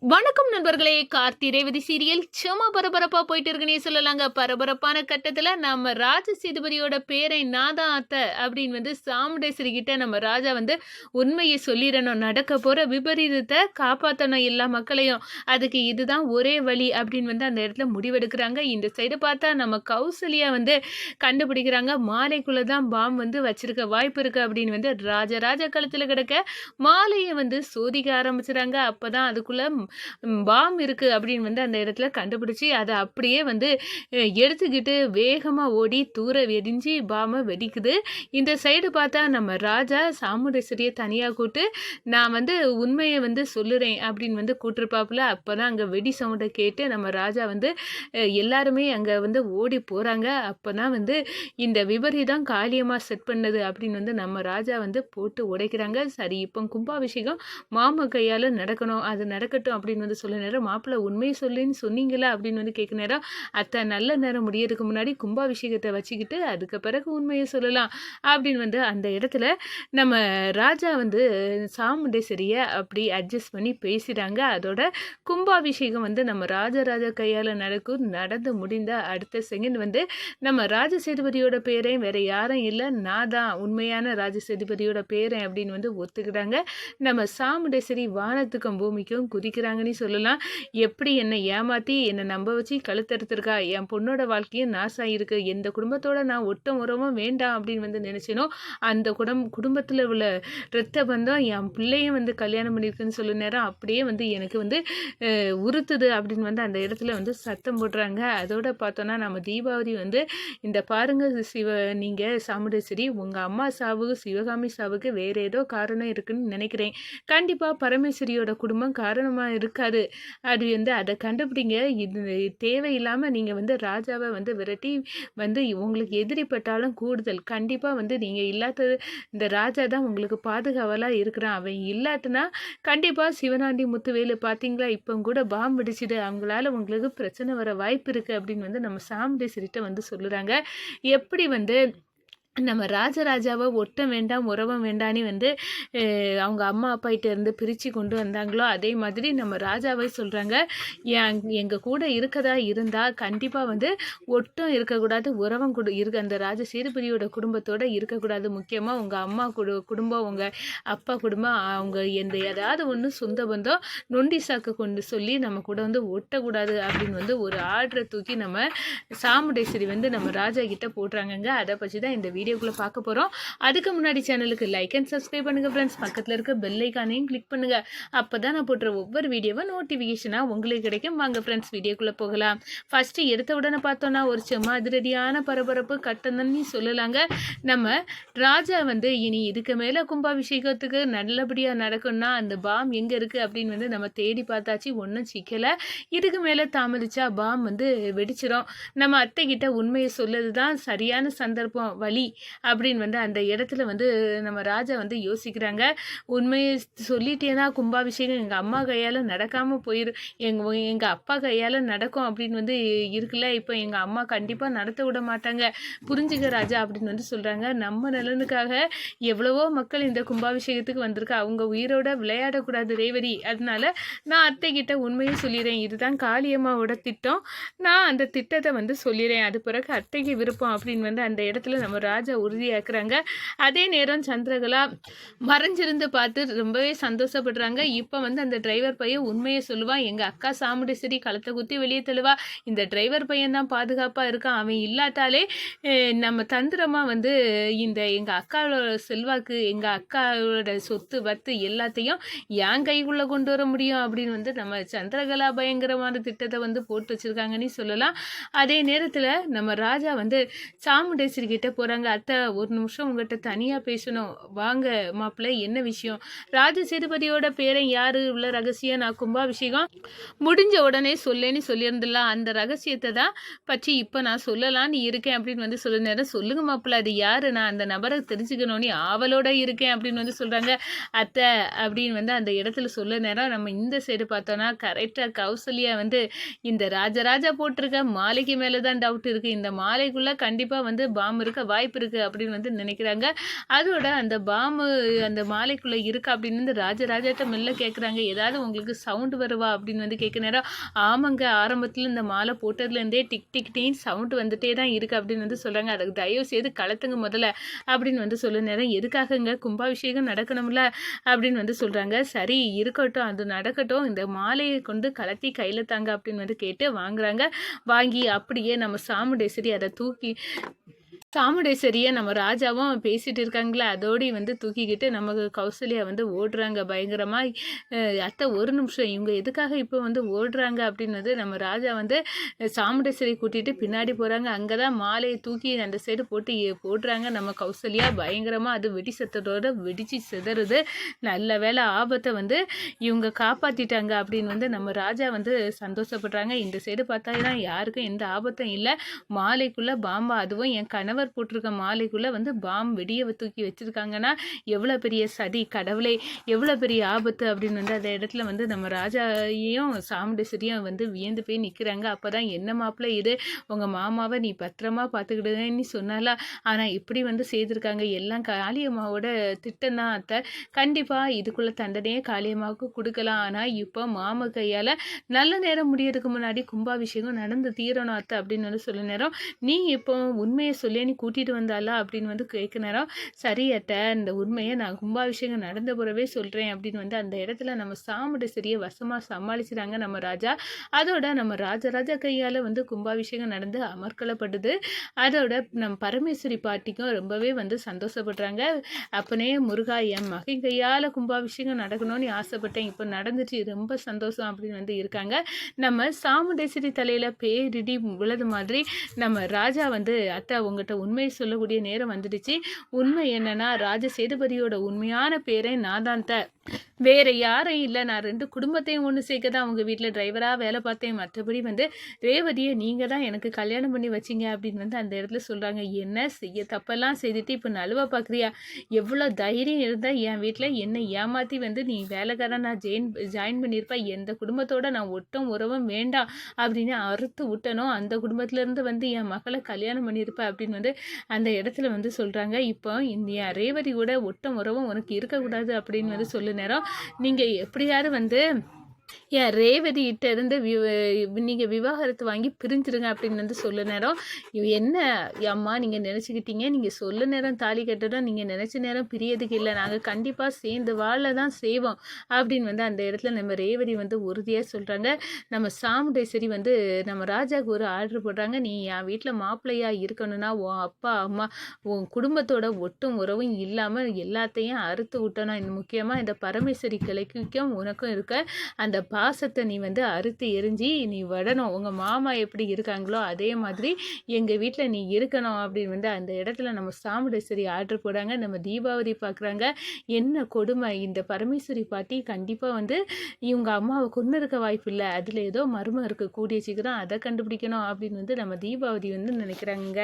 வணக்கம் நண்பர்களே கார்த்தி ரேவதி சீரியல் சும்மா பரபரப்பா போயிட்டு இருக்குன்னே சொல்லலாங்க. பரபரப்பான கட்டத்துல நம்ம ராஜ சேதுபதியோட பேரை நாதா அத்தை அப்படின்னு வந்து சாமுண்டேஸ்வரி கிட்ட நம்ம ராஜா வந்து உண்மையை சொல்லிடணும். நடக்க போற விபரீதத்தை காப்பாற்றணும் எல்லா மக்களையும். அதுக்கு இதுதான் ஒரே வழி அப்படின்னு வந்து அந்த இடத்துல முடிவெடுக்கிறாங்க. இந்த சைடு பார்த்தா நம்ம கௌசல்யா வந்து கண்டுபிடிக்கிறாங்க. மாலைக்குள்ள தான் பாம் வந்து வச்சிருக்க வாய்ப்பு இருக்கு அப்படின்னு வந்து ராஜராஜ கழுத்துல கிடக்க மாலையை வந்து சோதிக்க ஆரம்பிச்சுறாங்க. அப்பதான் அதுக்குள்ள பாம் இருக்கு அப்படின்னு வந்து அந்த இடத்துல கண்டுபிடிச்சி அதை அப்படியே வந்து எடுத்துக்கிட்டு வேகமாக ஓடி தூர வெடிஞ்சு பாமை வெடிக்குது. இந்த சைடு பார்த்தா நம்ம ராஜா சாமுண்டேஸ்வரியை தனியாக கூட்டு நான் வந்து உண்மையை வந்து சொல்லுறேன் அப்படின்னு வந்து கூட்டிருப்பாப்புல. அப்போ தான் அங்கே வெடி சவுண்டை கேட்டு நம்ம ராஜா வந்து எல்லாருமே அங்கே வந்து ஓடி போகிறாங்க அப்போ தான் வந்து இந்த விபரீதம் காளியமாக செட் பண்ணது அப்படின்னு வந்து நம்ம ராஜா வந்து போட்டு உடைக்கிறாங்க. சரி இப்போ கும்பாபிஷேகம் மாம கையால் நடக்கணும். அது நடக்கட்டும் அப்படின்னு வந்து சொல்ல நேரம். மாப்பிள்ளை உண்மையை சொல்லுன்னு சொன்னீங்களா அப்படின்னு வந்து கேட்க நேரம். அத்தை நல்ல நேரம். முடியறதுக்கு முன்னாடி கும்பாபிஷேகத்தை வச்சுக்கிட்டு அதுக்கு பிறகு உண்மையை சொல்லலாம். அப்படின்னு வந்து அந்த இடத்துல நம்ம ராஜா வந்து சாமுண்டேஸ்வரியை அப்படி அட்ஜஸ்ட் பண்ணி பேசிட்டாங்க. அதோட கும்பாபிஷேகம் வந்து நம்ம ராஜராஜா கையால் நடக்கும். நடந்து முடிந்த அடுத்த செகண்ட் வந்து நம்ம ராஜ சேதுபதியோட பேரையும் வேற யாரும் இல்லை. நான் தான் உண்மையான ராஜ சேதுபதியோட பேரன் அப்படின்னு வந்து ஒத்துக்கிட்டாங்க. நம்ம சாமுண்டேஸ்வரி வானத்துக்கும் பூமிக்கும் குதிக்கிறாங்கன்னு சொல்லலாம். எப்படி என்னை ஏமாற்றி என்னை நம்ப வச்சு கழுத்தறுத்திருக்கா என் பொண்ணோட வாழ்க்கையும் நாசாக இருக்கு எந்த குடும்பத்தோட நான் ஒட்டம் உறவும் வேண்டாம் அப்படின்னு வந்து நினச்சினோ அந்த குடும் குடும்பத்தில் உள்ள ரத்த பந்தம் என் பிள்ளையும் வந்து கல்யாணம் பண்ணியிருக்குன்னு சொல்ல நேரம் அப்படியே வந்து எனக்கு வந்து உறுத்துது அப்படின்னு வந்து அந்த இடத்துல வந்து சத்தம் போடுறாங்க. அதோட பார்த்தோன்னா நம்ம தீபாவளி வந்து இந்த பாருங்கள் சிவ நீங்கள் சாமுண்டேஸ்வரி உங்கள் அம்மா சாவுக்கு சிவகாமி சாவுக்கு வேறு ஏதோ காரணம் இருக்குன்னு நினைக்கிறேன். கண்டிப்பாக பரமேஸ்வரியோட குடும்பம் காரணமாக இருக்காது. அது வந்து அதை கண்டுபிடிங்க. இது தேவையில்லாமல் நீங்கள் வந்து ராஜாவை வந்து விரட்டி வந்து உங்களுக்கு எதிரிப்பட்டாலும் கூடுதல். கண்டிப்பாக வந்து நீங்கள் இல்லாதது இந்த ராஜா தான் உங்களுக்கு பாதுகாவலாக இருக்கிறான். அவன் இல்லாட்டினா கண்டிப்பாக சிவனாண்டி முத்துவேலு பார்த்தீங்களா இப்போ கூட பாம்பு வெடிச்சிடு அவங்களால உங்களுக்கு பிரச்சனை வர வாய்ப்பு இருக்குது அப்படின்னு வந்து நம்ம சாமுண்டேஸ்வரிட்ட வந்து சொல்லுறாங்க. எப்படி வந்து நம்ம ராஜராஜாவை ஒட்ட வேண்டாம் உறவம் வேண்டான்னு வந்து அவங்க அம்மா அப்பாகிட்ட இருந்து பிரித்து கொண்டு வந்தாங்களோ அதே மாதிரி நம்ம ராஜாவை சொல்கிறாங்க எங்கள் கூட இருக்கதா இருந்தால் கண்டிப்பாக வந்து ஒட்டும் இருக்கக்கூடாது உறவம் கொடு இருக்க அந்த ராஜ சேதுபதியோட குடும்பத்தோடு இருக்கக்கூடாது. முக்கியமாக உங்கள் அம்மா குடு குடும்பம் உங்கள் அப்பா குடும்பம் அவங்க எந்த ஏதாவது ஒன்று சொந்த பந்தம் நொண்டி சாக்கு கொண்டு சொல்லி நம்ம கூட வந்து ஒட்டக்கூடாது அப்படின்னு வந்து ஒரு ஆர்டரை தூக்கி நம்ம சாமுடேஸ்வரி வந்து நம்ம ராஜா கிட்ட போடுறாங்கங்க. அதை பற்றி தான் இந்த வீடியோக்குள்ளே பார்க்க போகிறோம் அதுக்கு முன்னாடி சேனலுக்கு லைக் அண்ட் சப்ஸ்கிரைப் பண்ணுங்கள் ஃப்ரெண்ட்ஸ் பக்கத்தில் இருக்க பெல்லைக்கானையும் கிளிக் பண்ணுங்கள் அப்போ தான் நான் போடுற ஒவ்வொரு வீடியோவும் நோட்டிஃபிகேஷனாக உங்களுக்கு கிடைக்கும். வாங்க ஃப்ரெண்ட்ஸ் வீடியோக்குள்ளே போகலாம். ஃபஸ்ட்டு எடுத்த உடனே பார்த்தோன்னா ஒரு செம்ம அதிரடியான பரபரப்பு கட்டணம்னு சொல்லலாங்க. நம்ம ராஜா வந்து இனி இதுக்கு மேலே கும்பாபிஷேகத்துக்கு நல்லபடியாக நடக்கும்னா அந்த பாம் எங்கே இருக்குது அப்படின்னு வந்து நம்ம தேடி பார்த்தாச்சு. ஒன்றும் சிக்கலை. இதுக்கு மேலே தாமதிச்சா பாம் வந்து வெடிச்சிரும். நம்ம அத்தைக்கிட்ட உண்மையை சொல்லது தான் சரியான சந்தர்ப்பம் வழி அப்படின்னு வந்து அந்த இடத்துல வந்து நம்ம ராஜா வந்து யோசிக்கிறாங்க. உண்மையை சொல்லிட்டேன்னா கும்பாபிஷேகம் எங்கள் அம்மா கையால் நடக்காமல் போயிடும் எங்கள் எங்கள் அப்பா கையால் நடக்கும் அப்படின்னு வந்து இருக்குல்ல? இப்போ எங்கள் அம்மா கண்டிப்பாக நடத்த விட மாட்டாங்க. புரிஞ்சுக்க ராஜா அப்படின்னு வந்து சொல்கிறாங்க நம்ம நலனுக்காக எவ்வளவோ மக்கள் இந்த கும்பாபிஷேகத்துக்கு வந்திருக்கா. அவங்க உயிரோட விளையாடக்கூடாது ரேவதி. அதனால நான் அத்தை கிட்ட உண்மையை சொல்லிடுறேன் இதுதான் காளியம்மாவோட திட்டம். நான் அந்த திட்டத்தை வந்து சொல்லிடுறேன் அது பிறகு அத்தைக்கு விருப்பம் அப்படின்னு வந்து அந்த இடத்துல நம்ம ராஜா ராஜா உறுதியாக்குறாங்க. அதே நேரம் சந்திரகலா மறைஞ்சிருந்து பார்த்து ரொம்பவே சந்தோஷப்படுறாங்க. இப்போ வந்து அந்த டிரைவர் பையன் உண்மையை சொல்லுவான் எங்கள் அக்கா சாமுண்டேஸ்வரி களத்தை குத்தி வெளியே தள்ளுவா. இந்த டிரைவர் பையன் தான் பாதுகாப்பாக இருக்கான். அவன் இல்லாட்டாலே நம்ம தந்திரமாக வந்து இந்த எங்கள் அக்காவோட செல்வாக்கு எங்கள் அக்காவோட சொத்து வத்து எல்லாத்தையும் என் கைக்குள்ளே கொண்டு வர முடியும் அப்படின்னு வந்து நம்ம சந்திரகலா பயங்கரமான திட்டத்தை வந்து போட்டு வச்சுருக்காங்கன்னு சொல்லலாம். அதே நேரத்தில் நம்ம ராஜா வந்து சாமுண்டேஸ்வரி கிட்டே போகிறாங்க அத்தை ஒரு நிமிஷம் உங்கள்கிட்ட தனியாக பேசணும். வாங்க மாப்பிள்ளை என்ன விஷயம்? ராஜ சேதுபதியோட பேரன் யாரு? உள்ள ரகசியம் நான் கும்பாபிஷேகம் முடிஞ்ச உடனே சொல்லேன்னு சொல்லியிருந்துடலாம். அந்த ரகசியத்தை தான் பற்றி இப்போ நான் சொல்லலான்னு இருக்கேன் அப்படின்னு வந்து சொல்ல நேரம் சொல்லுங்க மாப்பிள்ளை அது யாரு? நான் அந்த நபரை தெரிஞ்சுக்கணும்னு ஆவலோட இருக்கேன் அப்படின்னு வந்து சொல்கிறாங்க அத்தை அப்படின்னு வந்து அந்த இடத்துல சொல்ல நேரம் நம்ம இந்த சைடு பார்த்தோன்னா கரெக்டாக கௌசல்யா வந்து இந்த ராஜராஜா போட்டிருக்க மாலைக்கு மேலே தான் டவுட் இருக்குது இந்த மாலைக்குள்ளே கண்டிப்பாக வந்து பாம்பு இருக்க வாய்ப்பு இருக்குது அப்படின்னு வந்து நினைக்கிறாங்க. அதோட அந்த பாம்பு அந்த மாலைக்குள்ளே இருக்கா அப்படின்னு வந்து ராஜராஜாட்ட மெல்ல கேட்குறாங்க ஏதாவது உங்களுக்கு சவுண்டு வருவா அப்படின்னு வந்து கேட்க நேரம் ஆமாங்க ஆரம்பத்தில் இந்த மாலை போட்டதுலேருந்தே டிக் டிக் டீன் சவுண்டு வந்துட்டே தான் இருக்குது அப்படின்னு வந்து சொல்கிறாங்க அதுக்கு தயவு செய்து கலத்துங்க முதல்ல அப்படின்னு வந்து சொல்ல நேரம் எதுக்காகங்க கும்பாபிஷேகம் நடக்கணும்ல அப்படின்னு வந்து சொல்கிறாங்க சரி இருக்கட்டும் அது நடக்கட்டும். இந்த மாலையை கொண்டு கலத்தி கையில் தாங்க அப்படின்னு வந்து கேட்டு வாங்குறாங்க. வாங்கி அப்படியே நம்ம சாமுண்டேஸ்வரி அதை தூக்கி சாமுடேஸ்வரியை நம்ம ராஜாவும் பேசிகிட்டு இருக்காங்களே அதோடி வந்து தூக்கிக்கிட்டு நமக்கு கௌசல்யா வந்து ஓடுறாங்க பயங்கரமாக அத்தை ஒரு நிமிஷம் இவங்க எதுக்காக இப்போ வந்து ஓடுறாங்க அப்படின்னது நம்ம ராஜா வந்து சாமுண்டேஸ்வரி கூட்டிகிட்டு பின்னாடி போகிறாங்க அங்கே தான் மாலையை தூக்கி அந்த சைடு போட்டு போடுறாங்க. நம்ம கௌசல்யா பயங்கரமாக அது வெடி சத்தத்தோட வெடிச்சு சிதறுது. நல்ல வேலை ஆபத்தை வந்து இவங்க காப்பாற்றிட்டாங்க அப்படின்னு வந்து நம்ம ராஜா வந்து சந்தோஷப்படுறாங்க. இந்த சைடு பார்த்தா யாருக்கும் எந்த ஆபத்தும் இல்லை. மாலைக்குள்ளே பாம்பா அதுவும் என் கணவர் கணவர் போட்டிருக்க மாலைக்குள்ளே வந்து பாம் வெடியை தூக்கி வச்சுருக்காங்கன்னா எவ்வளோ பெரிய சதி கடவுளை எவ்வளோ பெரிய ஆபத்து அப்படின்னு வந்து அந்த இடத்துல வந்து நம்ம ராஜாவையும் சாமுண்டேஸ்வரியும் வந்து வியந்து போய் நிற்கிறாங்க அப்போ தான் என்ன மாப்பிள்ளை இது? உங்கள் மாமாவை நீ பத்திரமா பார்த்துக்கிடுங்கன்னு சொன்னாலா ஆனால் இப்படி வந்து செய்திருக்காங்க. எல்லாம் காளியம்மாவோட திட்டம் தான் அத்தை. கண்டிப்பாக இதுக்குள்ளே தண்டனையே காளியம்மாவுக்கு கொடுக்கலாம். ஆனால் இப்போ மாமா கையால் நல்ல நேரம் முடியறதுக்கு முன்னாடி கும்பாபிஷேகம் நடந்து தீரணும் அத்தை அப்படின்னு வந்து சொல்ல நேரம். நீ இப்போ உண்மையை சொல்லி நீ கூட்டிகிட்டு வந்தாலா அப்படின்னு வந்து கேட்க நேரம் சரி அத்தை இந்த உண்மையை நான் கும்பாபிஷேகம் நடந்த புறவே சொல்கிறேன் அப்படின்னு வந்து அந்த இடத்துல நம்ம சாமுட சரியை வசமாக சமாளிச்சுறாங்க நம்ம ராஜா. அதோட நம்ம ராஜராஜா கையால் வந்து கும்பாபிஷேகம் நடந்து அமர்க்கலப்படுது அதோட நம் பரமேஸ்வரி பாட்டிக்கும் ரொம்பவே வந்து சந்தோஷப்படுறாங்க. அப்பனே முருகா என் மகன் கையால் கும்பாபிஷேகம் நடக்கணும்னு ஆசைப்பட்டேன். இப்போ நடந்துச்சு. ரொம்ப சந்தோஷம் அப்படின்னு வந்து இருக்காங்க. நம்ம சாமுண்டேஸ்வரி தலையில் பேரிடி விழுது மாதிரி நம்ம ராஜா வந்து அத்தை உங்கள்கிட்ட உண்மையை சொல்லக்கூடிய நேரம் வந்துடுச்சு. உண்மை என்னன்னா ராஜ சேதுபதியோட உண்மையான பேரை நான் தான் த வேற யாரும் இல்லை. நான் ரெண்டு குடும்பத்தையும் ஒன்று சேர்க்க தான் அவங்க வீட்டில் டிரைவராக வேலை பார்த்தேன். மற்றபடி வந்து ரேவதியை நீங்கள் தான் எனக்கு கல்யாணம் பண்ணி வச்சிங்க அப்படின்னு வந்து அந்த இடத்துல சொல்கிறாங்க என்ன செய்ய? தப்பெல்லாம் செய்துட்டு இப்போ நழுவ பார்க்குறியா எவ்வளோ தைரியம் இருந்தால் என் வீட்டில் என்னை ஏமாற்றி வந்து நீ வேலைக்காரன் நான் ஜெயின் ஜாயின் பண்ணியிருப்பேன் எந்த குடும்பத்தோட நான் ஒட்டும் உறவும் வேண்டாம் அப்படின்னு அறுத்து விட்டனும் அந்த குடும்பத்துலேருந்து வந்து என் மகளை கல்யாணம் பண்ணியிருப்பேன் அப்படின்னு வந்து அந்த இடத்துல வந்து சொல்கிறாங்க இப்போ இந்த என் ரேவதி கூட ஒட்டும் உறவும் உனக்கு இருக்கக்கூடாது அப்படின்னு வந்து சொல்லு நேரம் நீங்கள் எப்படியாவது வந்து ஏன் ரேவதிகிட்ட இருந்து நீங்கள் விவாகரத்து வாங்கி பிரிஞ்சிருங்க அப்படின்னு வந்து சொல்ல நேரம். என்ன அம்மா நீங்கள் நினச்சிக்கிட்டீங்க நீங்கள் சொல்ல நேரம் தாலி கட்டணும் நீங்கள் நினச்ச நேரம் பிரியதுக்கு இல்லை நாங்கள் கண்டிப்பாக சேர்ந்து வாழ தான் செய்வோம் அப்படின்னு வந்து அந்த இடத்துல நம்ம ரேவதி வந்து உறுதியாக சொல்கிறாங்க நம்ம சாமுண்டேஸ்வரி வந்து நம்ம ராஜாவுக்கு ஒரு ஆர்டர் போடுறாங்க நீ என் வீட்டில் மாப்பிள்ளையாக இருக்கணும்னா உன் அப்பா அம்மா உன் குடும்பத்தோட ஒட்டும் உறவும் இல்லாமல் எல்லாத்தையும் அறுத்து விட்டணும். முக்கியமாக இந்த பரமேஸ்வரி கிளைக்கும் உனக்கும் இருக்க அந்த பாசத்தை நீ வந்து அறுத்து எரிஞ்சு நீ விடணும். உங்கள் மாமா எப்படி இருக்காங்களோ அதே மாதிரி எங்கள் வீட்டில் நீ இருக்கணும் அப்படின்னு வந்து அந்த இடத்துல நம்ம சாமுடேஸ்வரி ஆர்டர் போடுறாங்க. நம்ம தீபாவளி பார்க்குறாங்க என்ன கொடுமை. இந்த பரமேஸ்வரி பாட்டி கண்டிப்பாக வந்து இவங்க அம்மாவை கொண்டு இருக்க வாய்ப்பு இல்லை. அதில் ஏதோ மர்மம் இருக்க கூடிய சீக்கிரம் அதை கண்டுபிடிக்கணும் அப்படின்னு வந்து நம்ம தீபாவளி வந்து நினைக்கிறாங்க.